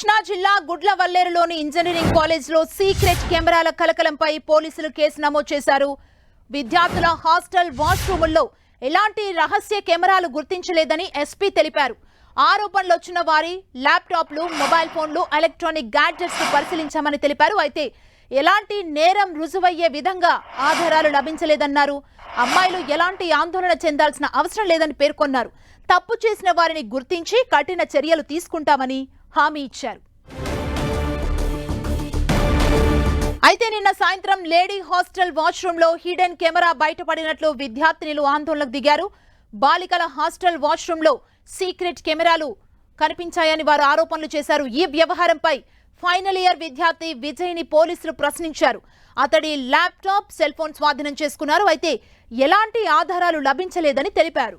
కృష్ణా జిల్లా గుడ్లవల్లేరులోని ఇంజనీరింగ్ కాలేజ్లో సీక్రెట్ కెమెరాల కలకలంపై పోలీసులు కేసు నమోదు చేశారు. విద్యార్థుల హాస్టల్ వాష్రూముల్లో ఎలాంటి రహస్య కెమెరాలు గుర్తించలేదని ఎస్పీ తెలిపారు. ఆరోపణలు వచ్చిన వారి ల్యాప్టాప్లు మొబైల్ ఫోన్లు ఎలక్ట్రానిక్ గ్యాడ్జెట్స్ పరిశీలించామని తెలిపారు. అయితే ఎలాంటి నేరం రుజువయ్యే విధంగా ఆధారాలు లభించలేదన్నారు. అమ్మాయిలు ఎలాంటి ఆందోళన చెందాల్సిన అవసరం లేదని పేర్కొన్నారు. తప్పు చేసిన వారిని గుర్తించి కఠిన చర్యలు తీసుకుంటామని హామీ ఇచ్చారు. అయితే నిన్న సాయంత్రం లేడీ హాస్టల్ వాష్రూమ్లో హిడెన్ కెమెరా బయటపడినట్లు విద్యార్థినులు ఆందోళనకు దిగారు. బాలికల హాస్టల్ వాష్రూమ్లో సీక్రెట్ కెమెరాలు కనిపించాయని వారు ఆరోపణలు చేశారు. ఈ వ్యవహారంపై ఫైనల్ ఇయర్ విద్యార్థి విజయ్ని పోలీసులు ప్రశ్నించారు. అతడి ల్యాప్టాప్ సెల్ ఫోన్ స్వాధీనం చేసుకున్నారు. అయితే ఎలాంటి ఆధారాలు లభించలేదని తెలిపారు.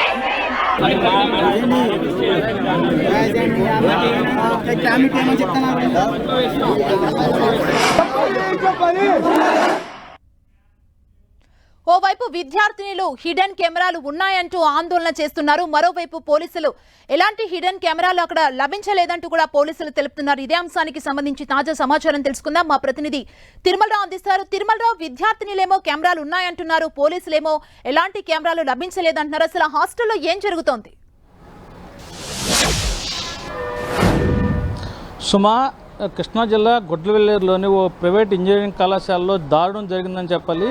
ఎలాంటి ప్రాబ్లం రా ఓవైపు విద్యార్థినిలు హిడెన్ కెమెరాలు ఉన్నాయంటూ ఆందోళన చేస్తున్నారు. మరోవైపు పోలీసులు ఎలాంటి హిడెన్ కెమెరాలు అక్కడ లభించలేదంటూ కూడా పోలీసులు తెలుపుతున్నారు. ఇదే అంశానికి సంబంధించి తాజా సమాచారం తెలుసుకుందాం. మా ప్రతినిధి తిరుమలరావు అందిస్తారు. తిరుమలరావు విద్యార్థినిలేమో కెమెరాలు ఉన్నాయంటున్నారు. పోలీసులేమో ఎలాంటి కెమెరాలు లభించలేదంటున్నారు. అసలు హాస్టల్లో ఏం జరుగుతోంది? సుమా కృష్ణా జిల్లా గుడ్లవెల్లేరులోని ఓ ప్రైవేట్ ఇంజనీరింగ్ కళాశాలలో దారుణం జరిగిందని చెప్పాలి.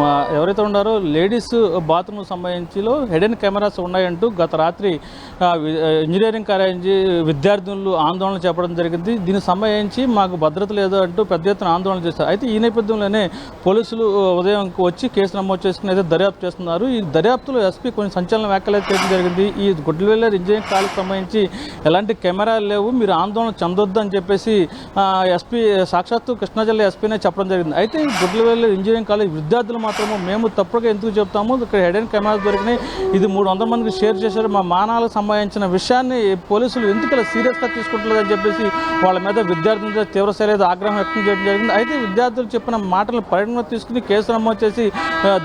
మా ఎవరైతే ఉన్నారో లేడీస్ బాత్రూమ్ సంబంధించిలో హెడెన్ కెమెరాస్ ఉన్నాయంటూ గత రాత్రి ఇంజనీరింగ్ కాలేజీ విద్యార్థులు ఆందోళన చెప్పడం జరిగింది. దీనికి సంబంధించి మాకు భద్రత లేదు అంటూ పెద్ద ఎత్తున ఆందోళన చేశారు. అయితే ఈ నేపథ్యంలోనే పోలీసులు ఉదయం వచ్చి కేసు నమోదు చేసుకుని అయితే దర్యాప్తు చేస్తున్నారు. ఈ దర్యాప్తులో ఎస్పీ కొన్ని సంచలన వ్యాఖ్యలు చేయడం జరిగింది. ఈ గుడ్లవెల్లేరు ఇంజనీరింగ్ కాలేజ్ సంబంధించి ఎలాంటి కెమెరాలు లేవు మీరు ఆందోళన చెందొద్దు అని చెప్పేసి ఎస్పీ సాక్షాత్తు కృష్ణా జిల్లా ఎస్పీనే చెప్పడం జరిగింది. అయితే ఈ గుడ్లవెల్లర్ ఇంజనీరింగ్ కాలేజ్ విద్యార్థులు మాత్రము మేము తప్పుగా ఎందుకు చెప్తాము? ఇక్కడ హెడ్ అండ్ కెమెరాస్ దొరికినాయి. ఇది మూడు వందల మందికి షేర్ చేశారు. మా మానాలకు సంబంధించిన విషయాన్ని పోలీసులు ఎందుకు ఇలా సీరియస్గా తీసుకుంటలేదని చెప్పేసి వాళ్ళ మీద విద్యార్థుల మీద తీవ్ర స్థాయిలో ఆగ్రహం వ్యక్తం చేయడం జరిగింది. అయితే విద్యార్థులు చెప్పిన మాటలు పరిణామం తీసుకుని కేసు నమోదు చేసి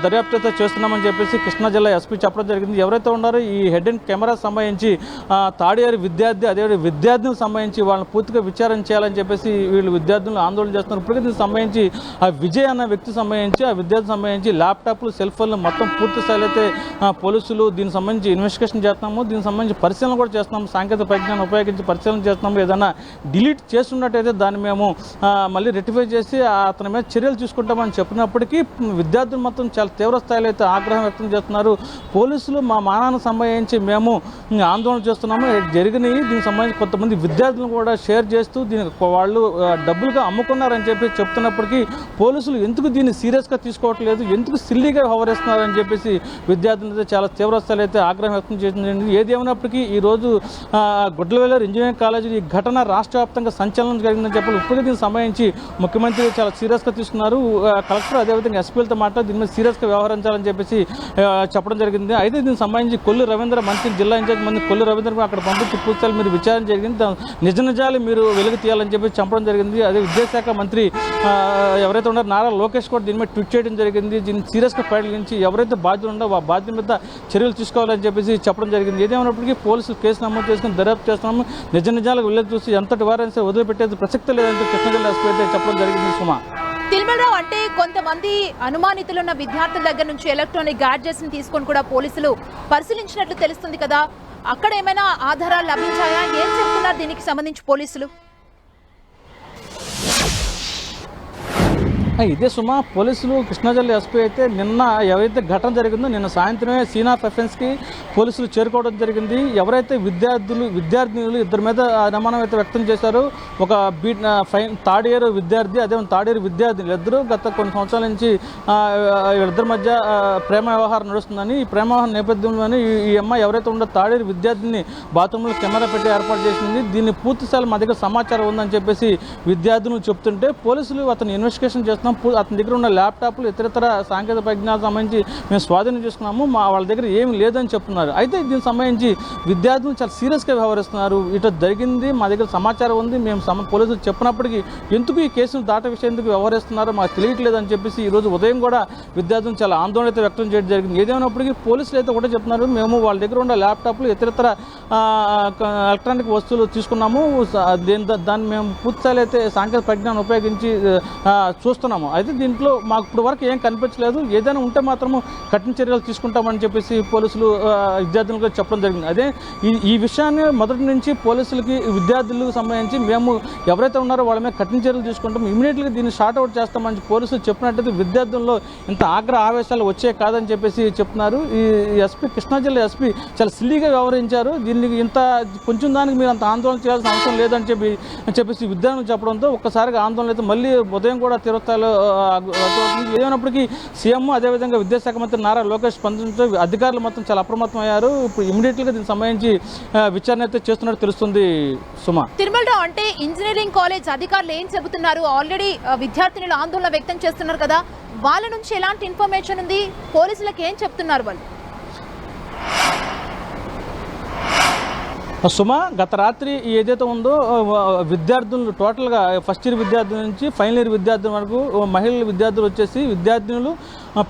దర్యాప్తు అయితే చేస్తున్నామని చెప్పేసి కృష్ణా జిల్లా ఎస్పీ చెప్పడం జరిగింది. ఎవరైతే ఉన్నారో ఈ హెడ్ అండ్ కెమెరా సంబంధించి ఆ, థర్డ్ ఇయర్ విద్యార్థి అదే విద్యార్థులకు సంబంధించి వాళ్ళని పూర్తిగా విచారణ చేయాలని చెప్పేసి వీళ్ళు విద్యార్థులు ఆందోళన చేస్తున్నారు. ఇప్పటికే దీనికి సంబంధించి ఆ విజయ్ అన్న వ్యక్తి సంబంధించి ఆ విద్యార్థి సంబంధించి ల్యాప్టాప్లు సెల్ ఫోన్లు మొత్తం పూర్తి స్థాయిలో అయితే పోలీసులు దీనికి సంబంధించి ఇన్వెస్టిగేషన్ చేస్తున్నాము. దీనికి సంబంధించి పరిశీలన కూడా చేస్తున్నాము. సాంకేతిక పరిజ్ఞానం ఉపయోగించి పరిశీలన చేస్తున్నాము. ఏదైనా డిలీట్ చేస్తున్నట్టయితే దాన్ని మేము మళ్ళీ రెక్టిఫై చేసి అతని మీద చర్యలు తీసుకుంటామని చెప్పినప్పటికీ విద్యార్థులు మొత్తం చాలా తీవ్ర స్థాయిలో అయితే ఆగ్రహం వ్యక్తం చేస్తున్నారు. పోలీసులు మా మానానికి సంబంధించి మేము ఆందోళన చేస్తున్నాము. జరిగినాయి దీనికి సంబంధించి కొంతమంది విద్యార్థులను కూడా షేర్ చేస్తూ దీనికి వాళ్ళు డబ్బులుగా అమ్ముకున్నారని చెప్పి చెప్తున్నప్పటికీ పోలీసులు ఎందుకు దీన్ని సీరియస్గా తీసుకోవట్లేదు ఎందుకు సిల్లీగా వ్యవహరిస్తున్నారని చెప్పేసి విద్యార్థులైతే చాలా తీవ్రస్థాయిలో అయితే ఆగ్రహం వ్యక్తం చేసింది ఏది ఈరోజు ఆ, గుడ్లవెల్లర్ ఇంజనీరింగ్ కాలేజీ ఈ ఘటన రాష్ట్ర వ్యాప్తంగా సంచలనం జరిగిందని చెప్పాలి ఇప్పటికీ దీనికి సంబంధించి ముఖ్యమంత్రి చాలా సీరియస్గా తీసుకున్నారు. కలెక్టర్ అదేవిధంగా ఎస్పీలతో మాట్లాడి దీని మీద సీరియస్గా వ్యవహరించాలని చెప్పేసి చెప్పడం జరిగింది. అయితే దీనికి సంబంధించి కొల్లు రవీంద్ర మంత్రి జిల్లా ఇన్ఛార్జ్ మంత్రి కొల్లు రవీంద్ర అక్కడ పంపించి పూర్తి మీరు విచారణ జరిగింది. నిజ నిజాలు మీరు వెలుగు చేయాలని చెప్పి చెప్పడం జరిగింది. అదే విద్యాశాఖ మంత్రి ఎవరైతే ఉన్నారో నారా లోకేష్ కూడా దీని మీద ట్వీట్ చేయడం జరిగింది. దీన్ని సీరియస్గా పరిగణించి ఎవరైతే బాధ్యులు ఉండో ఆ బాధ్యత మీద చర్యలు తీసుకోవాలని చెప్పేసి చెప్పడం జరిగింది. ఏదేమైనప్పటికీ పోలీసులు కేసు నమోదు చేసుకుని దర్యాప్తు చేస్తున్నాము. నిజ నిజాలకు వెళ్ళి చూసి ఎంతటి వారైనా వదిలిపెట్టేది ప్రసక్తి లేదంటే కృష్ణా ఎస్పీ అయితే చెప్పడం జరిగింది. సుమా. తిరుమలరావు అంటే కొంతమంది అనుమానితులున్న విద్యార్థుల దగ్గర నుంచి ఎలక్ట్రానిక్ గాడ్జెట్స్ని తీసుకొని కూడా పోలీసులు పరిశీలించినట్లు తెలుస్తుంది కదా. అక్కడ ఏమైనా ఆధారాలు లభించాయా? ఏం చెప్తున్నారు దీనికి సంబంధించి పోలీసులు? ఇదే సుమా పోలీసులు కృష్ణా జిల్లా ఎస్పీ అయితే నిన్న ఎవరైతే ఘటన జరిగిందో నిన్న సాయంత్రమే సీన్ ఆఫ్ ఎఫెన్స్కి పోలీసులు చేరుకోవడం జరిగింది. ఎవరైతే విద్యార్థులు విద్యార్థినులు ఇద్దరి మీద అనుమానం అయితే వ్యక్తం చేశారో ఒక బీ ఫైన్ థర్డ్ ఇయర్ విద్యార్థి అదే థర్డ్ ఇయర్ విద్యార్థులు ఇద్దరు గత కొన్ని సంవత్సరాల నుంచి ఇద్దరి వీళ్ళిద్దరి మధ్య ప్రేమ వ్యవహారం నడుస్తుందని ఈ ప్రేమ వ్యవహారం నేపథ్యంలోనే ఈ అమ్మాయి ఎవరైతే ఉందో థర్డ్ ఇయర్ విద్యార్థిని బాత్రూంలో కెమెరా పెట్టి ఏర్పాటు చేసింది. దీన్ని పూర్తిస్థాయి మా దగ్గర సమాచారం ఉందని చెప్పేసి విద్యార్థులు చెప్తుంటే పోలీసులు అతను ఇన్వెస్టిగేషన్ చేస్తున్నారు. మొత్తం అతని దగ్గర ఉన్న ల్యాప్టాప్లు ఇతరితర సాంకేతిక పరిజ్ఞానం సంబంధించి మేము స్వాధీనం చేసుకున్నాము. మా వాళ్ళ దగ్గర ఏమి లేదని చెప్తున్నారు. అయితే దీనికి సంబంధించి విద్యార్థులు చాలా సీరియస్గా వ్యవహరిస్తున్నారు. ఇటు జరిగింది మా దగ్గర సమాచారం ఉంది. మేము సమ పోలీసులు చెప్పినప్పటికీ ఎందుకు ఈ కేసును దాట విషయం ఎందుకు వ్యవహరిస్తున్నారో మాకు తెలియట్లేదని చెప్పేసి ఈరోజు ఉదయం కూడా విద్యార్థులు చాలా ఆందోళన అయితే వ్యక్తం చేయడం జరిగింది. ఏదైనప్పటికీ పోలీసులు అయితే కూడా చెప్తున్నారు. మేము వాళ్ళ దగ్గర ఉన్న ల్యాప్టాప్లు ఇతరితర ఎలక్ట్రానిక్ వస్తువులు తీసుకున్నాము. దాన్ని మేము పూర్తిస్థాయిలో అయితే సాంకేతిక పరిజ్ఞానం ఉపయోగించి చూస్తున్నాం. చూస్తున్నాము. అయితే దీంట్లో మాకు ఇప్పుడు వరకు ఏం కనిపించలేదు. ఏదైనా ఉంటే మాత్రము కఠిన చర్యలు తీసుకుంటామని చెప్పేసి పోలీసులు విద్యార్థులకు చెప్పడం జరిగింది. అదే ఈ ఈ విషయాన్ని మొదటి నుంచి పోలీసులకి విద్యార్థులకు సంబంధించి మేము ఎవరైతే ఉన్నారో వాళ్ళ మీద కఠిన చర్యలు తీసుకుంటాం. ఇమీడియట్గా దీన్ని షార్ట్ అవుట్ చేస్తామని పోలీసులు చెప్పినట్టయితే విద్యార్థుల్లో ఇంత ఆగ్రహ ఆవేశాలు వచ్చే కాదని చెప్పేసి చెప్తున్నారు. ఈ ఎస్పీ కృష్ణా జిల్లా ఎస్పీ చాలా సిల్లీగా వ్యవహరించారు. దీనికి ఇంత కొంచెం దానికి మీరు అంత ఆందోళన చేయాల్సిన అవసరం లేదని చెప్పి చెప్పేసి విద్యార్థులు చెప్పడంతో ఒక్కసారిగా ఆందోళన అయితే మళ్ళీ ఉదయం కూడా తిరుగుతాయి ఆ, అర్థమవుతుంది. సీఎం అదేవిధంగా విద్యాశాఖ మంత్రి నారా లోకేష్ స్పందించడంతో అధికారులు మొత్తం చాలా అప్రమత్తం అయ్యారు. ఇప్పుడు ఇమీడియట్గా దీనికి సంబంధించి విచారణ అయితే చేస్తున్నట్టు తెలుస్తుంది సుమా. తిరుమలరావు అంటే ఇంజనీరింగ్ కాలేజ్ అధికారులు ఏం చెబుతున్నారు? ఆల్రెడీ విద్యార్థినులు ఆందోళన వ్యక్తం చేస్తున్నారు కదా. వాళ్ళ నుంచి ఎలాంటి ఇన్ఫర్మేషన్ ఉంది? పోలీసులకు ఏం చెప్తున్నారు వాళ్ళు? సుమ గత రాత్రి ఏదైతే ఉందో విద్యార్థులు టోటల్గా ఫస్ట్ ఇయర్ విద్యార్థుల నుంచి ఫైనల్ ఇయర్ విద్యార్థుల వరకు మహిళల విద్యార్థులు వచ్చేసి విద్యార్థినులు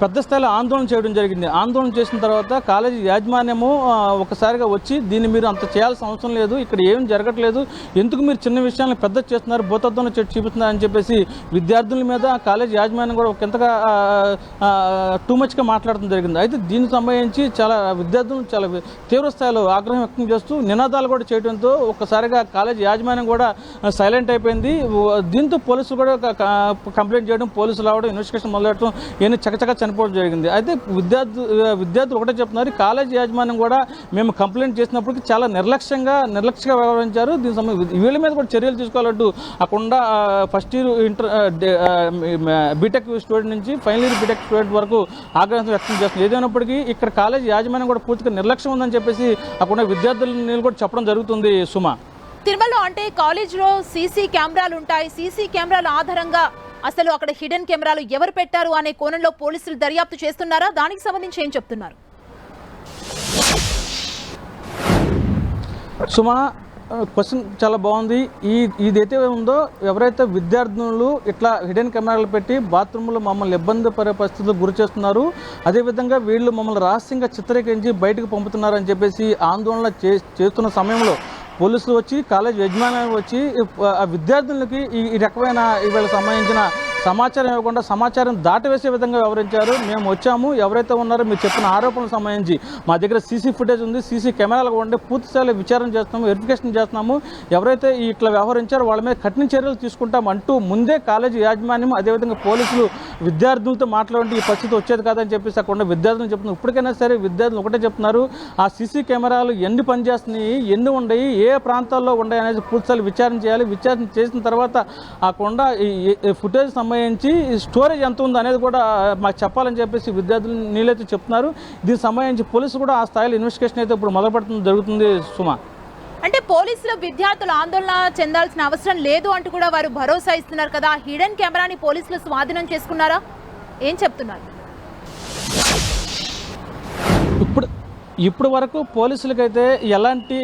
పెద్ద స్థాయిలో ఆందోళన చేయడం జరిగింది. ఆందోళన చేసిన తర్వాత కాలేజీ యాజమాన్యము ఒకసారిగా వచ్చి దీన్ని మీరు అంత చేయాల్సిన అవసరం లేదు ఇక్కడ ఏం జరగట్లేదు ఎందుకు మీరు చిన్న విషయాలను పెద్ద చేస్తున్నారు భూతత్వంలో చెట్టు చూపిస్తున్నారు అని చెప్పేసి విద్యార్థుల మీద కాలేజీ యాజమాన్యం కూడా ఎంతగా టూ మచ్గా మాట్లాడడం జరిగింది. అయితే దీనికి సంబంధించి చాలా విద్యార్థులు చాలా తీవ్ర స్థాయిలో ఆగ్రహం వ్యక్తం చేస్తూ నినాదాలు కూడా చేయడంతో ఒక్కసారిగా కాలేజీ యాజమాన్యం కూడా సైలెంట్ అయిపోయింది. దీంతో పోలీసులు కూడా కంప్లైంట్ చేయడం పోలీసులు రావడం ఇన్వెస్టిగేషన్ మొదలెట్టడం ఇవన్నీ చకచక చనిపోవడం జరిగింది. అయితే విద్యార్థి విద్యార్థులు ఒకటే చెప్తున్నారు కాలేజ్ యాజమాన్యం కూడా మేము కంప్లైంట్ చేసినప్పటికీ చాలా నిర్లక్ష్యంగా నిర్లక్ష్యంగా వ్యవహరించారు. దీని సంబంధించి వీళ్ళ మీద కూడా చర్యలు తీసుకోవాలంటూ అక్కడ first year inter BTech student నుంచి ఫైనల్ ఇయర్ బీటెక్ స్టూడెంట్ వరకు ఆగ్రహం వ్యక్తం చేస్తుంది ఏదైనప్పటికీ ఇక్కడ కాలేజ్ యాజమాన్యం కూడా పూర్తిగా నిర్లక్ష్యం ఉందని చెప్పేసి అక్కడ విద్యార్థులను కూడా చెప్పడం జరుగుతుంది సుమ. తిరుమలలో అంటే కాలేజ్లో సీసీ కెమెరాలు ఉంటాయి. సీసీ కెమెరాల ఆధారంగా అసలు అక్కడ హిడెన్ కెమెరాలు ఎవరు పెట్టారు అనే కోణంలో పోలీసులు దర్యాప్తు చేస్తున్నారా? దానికి సంబంధించి ఏం చెప్తున్నారు? సుమా క్వశ్చన్ చాలా బాగుంది. ఈ ఇదైతే ఉందో ఎవరైతే విద్యార్థినులు ఇట్లా హిడెన్ కెమెరాలు పెట్టి బాత్రూంలో మమ్మల్ని ఇబ్బంది పడే పరిస్థితులకు గురి చేస్తున్నారు అదేవిధంగా వీళ్ళు మమ్మల్ని రహస్యంగా చిత్రీకరించి బయటకు పంపుతున్నారని చెప్పేసి ఆందోళన చే చేస్తున్న సమయంలో పోలీసులు వచ్చి కాలేజ్ యజమాని వచ్చి ఆ విద్యార్థులకి ఈ రకమైన వీళ్ళకి సంబంధించిన సమాచారం ఇవ్వకుండా సమాచారం దాటవేసే విధంగా వ్యవహరించారు. మేము వచ్చాము. ఎవరైతే ఉన్నారో మీరు చెప్పిన ఆరోపణలకు సంబంధించి మా దగ్గర సీసీ ఫుటేజ్ ఉంది. సీసీ కెమెరాలు కూడా ఉండే. పూర్తిస్థాయిలో విచారణ చేస్తున్నాము. వెరిఫికేషన్ చేస్తున్నాము. ఎవరైతే ఇట్లా వ్యవహరించారో వాళ్ళ మీద కఠిన చర్యలు తీసుకుంటాం అంటూ ముందే కాలేజీ యాజమాన్యం అదేవిధంగా పోలీసులు విద్యార్థులతో మాట్లాడే ఈ పరిస్థితి వచ్చేది కాదని చెప్పేసి అక్కడ విద్యార్థులు చెప్తున్నారు. ఇప్పటికైనా సరే విద్యార్థులు ఒకటే చెప్తున్నారు. ఆ సీసీ కెమెరాలు ఎన్ని పనిచేస్తున్నాయి ఎన్ని ఉన్నాయి ఏ ప్రాంతాల్లో ఉన్నాయి అనేది పూర్తిస్థాయి విచారణ చేయాలి. విచారణ చేసిన తర్వాత ఆ కొండ ఈ ఫుటేజ్ సంబంధించి స్టోరేజ్ ఎంత ఉంది అనేది కూడా మాకు చెప్పాలని చెప్పేసి విద్యార్థులు నీళ్ళైతే చెప్తున్నారు. దీనికి సంబంధించి పోలీసులు కూడా ఆ స్థాయిలో ఇన్వెస్టిగేషన్ అయితే ఇప్పుడు మొదలు పెడుతుంది జరుగుతుంది సుమా. అంటే పోలీసులు విద్యార్థులు ఆందోళన చెందాల్సిన అవసరం లేదు అంటూ కూడా వారు భరోసా ఇస్తున్నారు కదా. హిడెన్ కెమెరాని పోలీసులు స్వాధీనం చేసుకున్నారా? ఏం చెప్తున్నారు? ఇప్పుడు ఇప్పుడు వరకు పోలీసులకైతే ఎలాంటి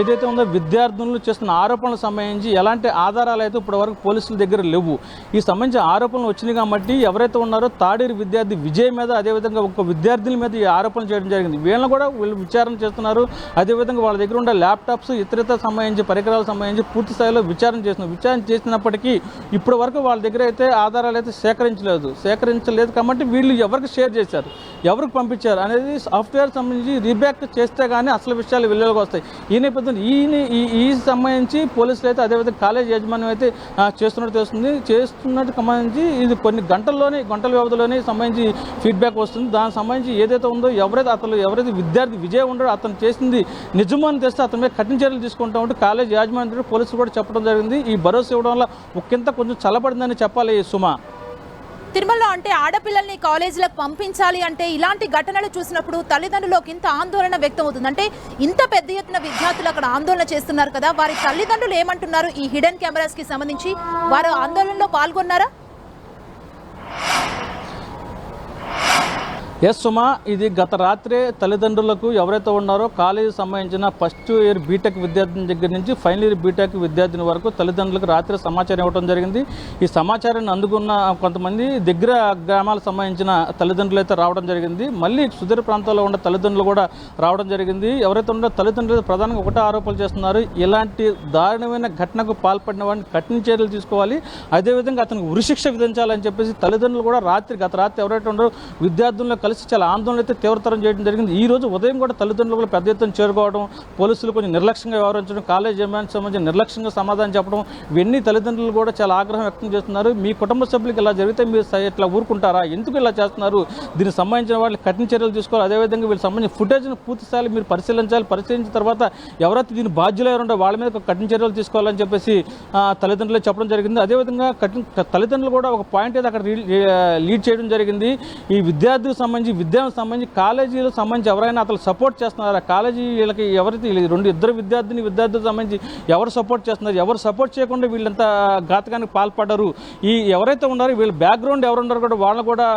ఏదైతే ఉందో విద్యార్థులు చేస్తున్న ఆరోపణలకు సంబంధించి ఎలాంటి ఆధారాలు అయితే ఇప్పటి వరకు పోలీసుల దగ్గర లేవు. ఈ సంబంధించిన ఆరోపణలు వచ్చినాయి కాబట్టి ఎవరైతే ఉన్నారో తాడేరు విద్యార్థి విజయ్ మీద అదేవిధంగా ఒక విద్యార్థుల మీద ఈ ఆరోపణలు చేయడం జరిగింది. వీళ్ళని కూడా వీళ్ళు విచారణ చేస్తున్నారు. అదేవిధంగా వాళ్ళ దగ్గర ఉండే ల్యాప్టాప్స్ ఇతరత సంబంధించి పరికరాలకు సంబంధించి పూర్తి స్థాయిలో విచారణ చేస్తున్నారు. విచారణ చేసినప్పటికీ ఇప్పటి వరకు వాళ్ళ దగ్గర అయితే ఆధారాలు అయితే సేకరించలేదు. సేకరించలేదు కాబట్టి వీళ్ళు ఎవరికి షేర్ చేశారు? ఎవరికి పంపించారు అనేది సాఫ్ట్వేర్ సంబంధించి రీబ్యాక్ చేస్తే కానీ అసలు విషయాలు వెలుగులోకి వస్తాయి. ఈ నేపథ్యంలో ఈ ఈ సంబంధించి పోలీసులు అయితే అదేవిధంగా కాలేజ్ యాజమాన్యం అయితే చేస్తున్నట్టు తెలుస్తుంది. చేస్తున్నట్టు సంబంధించి ఇది కొన్ని గంటల్లోనే గంటల వ్యవధిలోనే సంబంధించి ఫీడ్బ్యాక్ వస్తుంది. దానికి సంబంధించి ఏదైతే ఉందో ఎవరైతే అతను ఎవరైతే విద్యార్థి విజయ్ ఉండడో అతను చేసింది నిజమని తెస్తే అతని మీద కఠిన చర్యలు తీసుకుంటా ఉంటే కాలేజ్ యాజమాన్యం పోలీసులు కూడా చెప్పడం జరిగింది. ఈ భరోసా ఇవ్వడం వల్ల ఒకంత కొంచెం చల్లబడిందని చెప్పాలి సుమా. తిరుమలలో అంటే ఆడపిల్లల్ని కాలేజీలకు పంపించాలి అంటే ఇలాంటి ఘటనలు చూసినప్పుడు తల్లిదండ్రులకు ఇంత ఆందోళన వ్యక్తం అవుతుంది. అంటే ఇంత పెద్ద ఎత్తున విద్యార్థులు అక్కడ ఆందోళన చేస్తున్నారు కదా వారి తల్లిదండ్రులు ఏమంటున్నారు ఈ హిడెన్ కెమెరాస్కి సంబంధించి? వారు ఆందోళనలో పాల్గొన్నారా? ఎస్ సుమా ఇది గత రాత్రే తల్లిదండ్రులకు ఎవరైతే ఉన్నారో కాలేజీ సంబంధించిన ఫస్ట్ ఇయర్ బీటెక్ విద్యార్థిని దగ్గర నుంచి ఫైనల్ ఇయర్ బీటెక్ విద్యార్థిని వరకు తల్లిదండ్రులకు రాత్రి సమాచారం ఇవ్వడం జరిగింది. ఈ సమాచారాన్ని అందుకున్న కొంతమంది దగ్గర గ్రామాలకు సంబంధించిన తల్లిదండ్రులు అయితే రావడం జరిగింది. మళ్ళీ సుదీర ప్రాంతాల్లో ఉన్న తల్లిదండ్రులు కూడా రావడం జరిగింది. ఎవరైతే ఉన్నారో తల్లిదండ్రులు ప్రధానంగా ఒకటే ఆరోపణలు చేస్తున్నారు. ఇలాంటి దారుణమైన ఘటనకు పాల్పడిన వాడిని కఠిన చర్యలు తీసుకోవాలి. అదేవిధంగా అతనికి ఉరిశిక్ష విధించాలని చెప్పేసి తల్లిదండ్రులు కూడా రాత్రి గత రాత్రి ఎవరైతే ఉన్నారో విద్యార్థులను కలిసి చాలా ఆందోళన అయితే తీవ్రతరం చేయడం జరిగింది. ఈ రోజు ఉదయం కూడా తల్లిదండ్రులు కూడా పెద్ద ఎత్తున చేరుకోవడం పోలీసులు కొంచెం నిర్లక్ష్యంగా వ్యవహరించడం కాలేజ్ యజమానికి సంబంధించి నిర్లక్ష్యంగా సమాధానం చెప్పడం ఇవన్నీ తల్లిదండ్రులు కూడా చాలా ఆగ్రహం వ్యక్తం చేస్తున్నారు. మీ కుటుంబ సభ్యులకు ఇలా జరిగితే మీరు ఇట్లా ఊరుకుంటారా? ఎందుకు ఇలా చేస్తున్నారు? దీనికి సంబంధించిన వాళ్ళు కఠిన చర్యలు తీసుకోవాలి. అదేవిధంగా వీళ్ళకి సంబంధించిన ఫుటేజ్ని పూర్తిస్థాయిలో మీరు పరిశీలించాలి. పరిశీలించిన తర్వాత ఎవరైతే దీని బాధ్యులు ఎవరు వాళ్ళ మీద కఠిన చర్యలు తీసుకోవాలని చెప్పేసి తల్లిదండ్రులు చెప్పడం జరిగింది. అదేవిధంగా కఠిన తల్లిదండ్రులు కూడా ఒక పాయింట్ అయితే అక్కడ లీడ్ చేయడం జరిగింది. ఈ విద్యార్థికి సంబంధించి విద్యానికి సంబంధించి కాలేజీలకు సంబంధించి ఎవరైనా అతను సపోర్ట్ చేస్తున్నారా? కాలేజీ వీళ్ళకి ఎవరైతే రెండు ఇద్దరు విద్యార్థిని విద్యార్థులకు సంబంధించి ఎవరు సపోర్ట్ చేస్తున్నారు? ఎవరు సపోర్ట్ చేయకుండా వీళ్ళంతా ఘాతకానికి పాల్పడ్డారు? ఈ ఎవరైతే ఉన్నారో వీళ్ళ బ్యాక్గ్రౌండ్ ఎవరు ఉన్నారో కూడా వాళ్ళని కూడా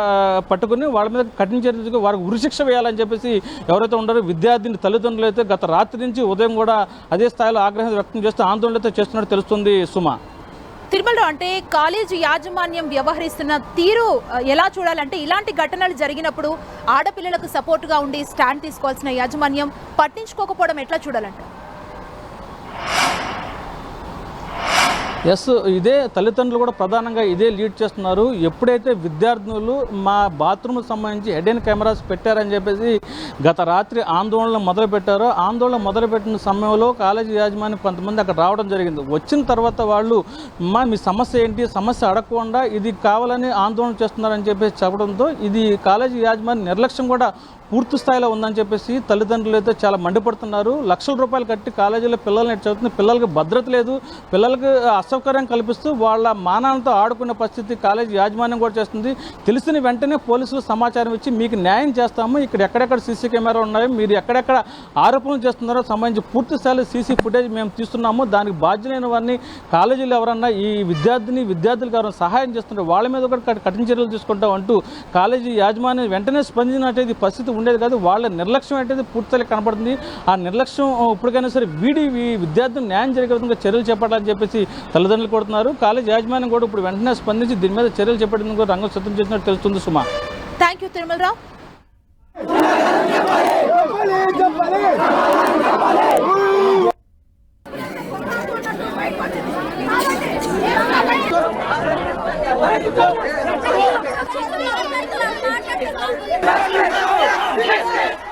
పట్టుకుని వాళ్ళ మీద కఠిన చర్యలు వారికి ఉరిశిక్ష వేయాలని చెప్పేసి ఎవరైతే ఉన్నారో విద్యార్థిని తల్లిదండ్రులు అయితే గత రాత్రి నుంచి ఉదయం కూడా అదే స్థాయిలో ఆగ్రహం వ్యక్తం చేస్తూ ఆందోళన అయితే చేస్తున్నట్టు తెలుస్తుంది సుమా. తిరుమలలో అంటే కాలేజీ యాజమాన్యం వ్యవహరిస్తున్న తీరు ఎలా చూడాలంటే ఇలాంటి ఘటనలు జరిగినప్పుడు ఆడపిల్లలకు సపోర్టుగా ఉండి స్టాండ్ తీసుకోవాల్సిన యాజమాన్యం పట్టించుకోకపోవడం ఎట్లా చూడాలంటే ఎస్ ఇదే తల్లిదండ్రులు కూడా ప్రధానంగా ఇదే లీడ్ చేస్తున్నారు. ఎప్పుడైతే విద్యార్థులు మా బాత్రూమ్ సంబంధించి హెడ్ అండ్ కెమెరాస్ పెట్టారని చెప్పేసి గత రాత్రి ఆందోళన మొదలుపెట్టారు ఆందోళన మొదలుపెట్టిన సమయంలో కాలేజీ యాజమాన్యం కొంతమంది అక్కడ రావడం జరిగింది. వచ్చిన తర్వాత వాళ్ళు మా మీ సమస్య ఏంటి? సమస్య అడగకుండా ఇది కావాలని ఆందోళన చేస్తున్నారని చెప్పేసి చెప్పడంతో ఇది కాలేజీ యాజమాన్యం నిర్లక్ష్యం కూడా పూర్తి స్థాయిలో ఉందని చెప్పేసి తల్లిదండ్రులు అయితే చాలా మండిపడుతున్నారు. లక్షల రూపాయలు కట్టి కాలేజీలో పిల్లల్ని చదువుతున్న పిల్లలకి భద్రత లేదు. పిల్లలకి అసౌకర్యం కల్పిస్తూ వాళ్ళ మానాలతో ఆడుకునే పరిస్థితి కాలేజీ యాజమాన్యం కూడా చేస్తుంది. తెలిసిన వెంటనే పోలీసులు సమాచారం ఇచ్చి మీకు న్యాయం చేస్తాము. ఇక్కడ ఎక్కడెక్కడ సీసీ కెమెరా ఉన్నాయో మీరు ఎక్కడెక్కడ ఆరోపణలు చేస్తున్నారో సంబంధించి పూర్తి స్థాయిలో సీసీ ఫుటేజ్ మేము తీస్తున్నాము. దానికి బాధ్యులైన వారిని కాలేజీలో ఎవరన్నా ఈ విద్యార్థిని విద్యార్థులకు ఎవరైనా సహాయం చేస్తుంటే వాళ్ళ మీద కూడా కఠిన చర్యలు తీసుకుంటాం అంటూ కాలేజీ యాజమాన్యం వెంటనే స్పందించినట్టయితే పరిస్థితి ఉండేది కాదు. వాళ్ళ నిర్లక్ష్యం అనేది పూర్తిగా కనబడుతుంది ఆ నిర్లక్ష్యం ఇప్పటికైనా సరే వీడి విద్యార్థులు న్యాయం జరిగే విధంగా చర్యలు చేపట్టాలని చెప్పేసి తల్లిదండ్రులు కోరుతున్నారు. కాలేజ్ యాజమాన్యం కూడా ఇప్పుడు వెంటనే స్పందించి దీని మీద చర్యలు చేపట్టిందని కూడా రంగం సిద్ధం చేసినట్టు తెలుస్తుంది సుమా. Thank you Tirumalarao Yes, yes.